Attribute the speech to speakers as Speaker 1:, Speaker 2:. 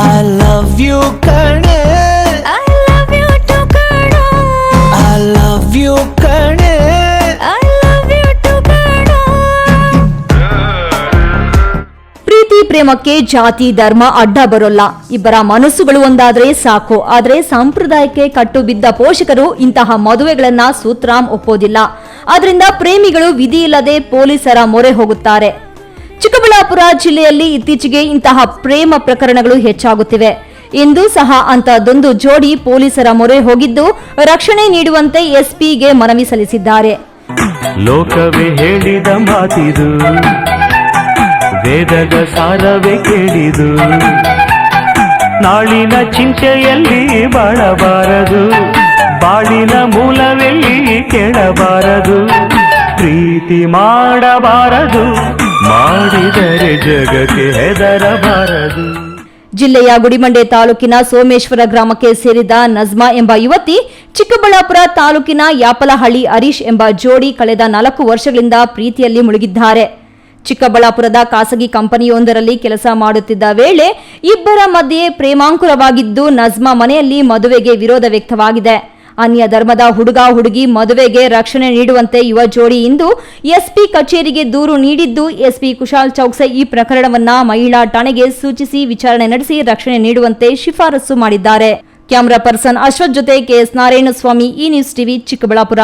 Speaker 1: I love ಕಣೆ
Speaker 2: ಕಣೋ
Speaker 1: ಕಣೆ
Speaker 2: ಕಣೋ
Speaker 3: ಪ್ರೀತಿ ಪ್ರೇಮಕ್ಕೆ ಜಾತಿ ಧರ್ಮ ಅಡ್ಡ ಬರೋಲ್ಲ. ಇಬ್ಬರ ಮನಸ್ಸುಗಳು ಒಂದಾದ್ರೆ ಸಾಕು. ಆದ್ರೆ ಸಂಪ್ರದಾಯಕ್ಕೆ ಕಟ್ಟು ಬಿದ್ದ ಪೋಷಕರು ಇಂತಹ ಮದುವೆಗಳನ್ನ ಸೂತ್ರಾಂ ಒಪ್ಪೋದಿಲ್ಲ. ಆದ್ರಿಂದ ಪ್ರೇಮಿಗಳು ವಿಧಿ ಇಲ್ಲದೆ ಪೊಲೀಸರ ಮೊರೆ ಹೋಗುತ್ತಾರೆ. ಚಿಕ್ಕಬಳ್ಳಾಪುರ ಜಿಲ್ಲೆಯಲ್ಲಿ ಇತ್ತೀಚೆಗೆ ಇಂತಹ ಪ್ರೇಮ ಪ್ರಕರಣಗಳು ಹೆಚ್ಚಾಗುತ್ತಿವೆ. ಇಂದು ಸಹ ಅಂತಹದೊಂದು ಜೋಡಿ ಪೊಲೀಸರ ಮೊರೆ ಹೋಗಿದ್ದು, ರಕ್ಷಣೆ ನೀಡುವಂತೆ ಎಸ್ಪಿಗೆ ಮನವಿ ಸಲ್ಲಿಸಿದ್ದಾರೆ.
Speaker 4: ಲೋಕವೇ ಹೇಳಿದ ಮಾತಿದು, ವೇದದ ಸಾರವೇ ಕೇಳಿದು, ನಾಳಿನ ಚಿಂತೆಯಲ್ಲಿ ಬಾಳಬಾರದು, ಬಾಳಿನ ಮೂಲವೆಲ್ಲಿ ಕೇಳಬಾರದು, ಪ್ರೀತಿ ಮಾಡಬಾರದು. ಮಾಡಿದರೆ ಜಗಕ್ಕೆ ಹೆದರಬಾರದು.
Speaker 3: ಜಿಲ್ಲೆಯ ಗುಡಿಮಂಡೆ ತಾಲೂಕಿನ ಸೋಮೇಶ್ವರ ಗ್ರಾಮಕ್ಕೆ ಸೇರಿದ ನಜ್ಮಾ ಎಂಬ ಯುವತಿ ಚಿಕ್ಕಬಳ್ಳಾಪುರ ತಾಲೂಕಿನ ಯಾಪಲಹಳ್ಳಿ ಹರೀಶ್ ಎಂಬ ಜೋಡಿ ಕಳೆದ ನಾಲ್ಕು ವರ್ಷಗಳಿಂದ ಪ್ರೀತಿಯಲ್ಲಿ ಮುಳುಗಿದ್ದಾರೆ. ಚಿಕ್ಕಬಳ್ಳಾಪುರದ ಖಾಸಗಿ ಕಂಪನಿಯೊಂದರಲ್ಲಿ ಕೆಲಸ ಮಾಡುತ್ತಿದ್ದ ವೇಳೆ ಇಬ್ಬರ ಮಧ್ಯೆ ಪ್ರೇಮಾಂಕುರವಾಗಿದ್ದು ನಜ್ಮಾ ಮನೆಯಲ್ಲಿ ಮದುವೆಗೆ ವಿರೋಧ ವ್ಯಕ್ತವಾಗಿದೆ. ಅನ್ಯ ಧರ್ಮದ ಹುಡುಗ ಹುಡುಗಿ ಮದುವೆಗೆ ರಕ್ಷಣೆ ನೀಡುವಂತೆ ಯುವ ಜೋಡಿ ಇಂದು ಎಸ್ಪಿ ಕಚೇರಿಗೆ ದೂರು ನೀಡಿದ್ದು, ಎಸ್ಪಿ ಕುಶಾಲ್ ಚೌಕ್ಸೆ ಈ ಪ್ರಕರಣವನ್ನ ಮಹಿಳಾ ಠಾಣೆಗೆ ಸೂಚಿಸಿ ವಿಚಾರಣೆ ನಡೆಸಿ ರಕ್ಷಣೆ ನೀಡುವಂತೆ ಶಿಫಾರಸು ಮಾಡಿದ್ದಾರೆ. ಕ್ಯಾಮರಾ ಪರ್ಸನ್ ಅಶ್ವಥ್ ಜೊತೆ ಕೆಎಸ್ ನಾರಾಯಣಸ್ವಾಮಿ, ಈ ನ್ಯೂಸ್ ಟಿವಿ ಚಿಕ್ಕಬಳ್ಳಾಪುರ.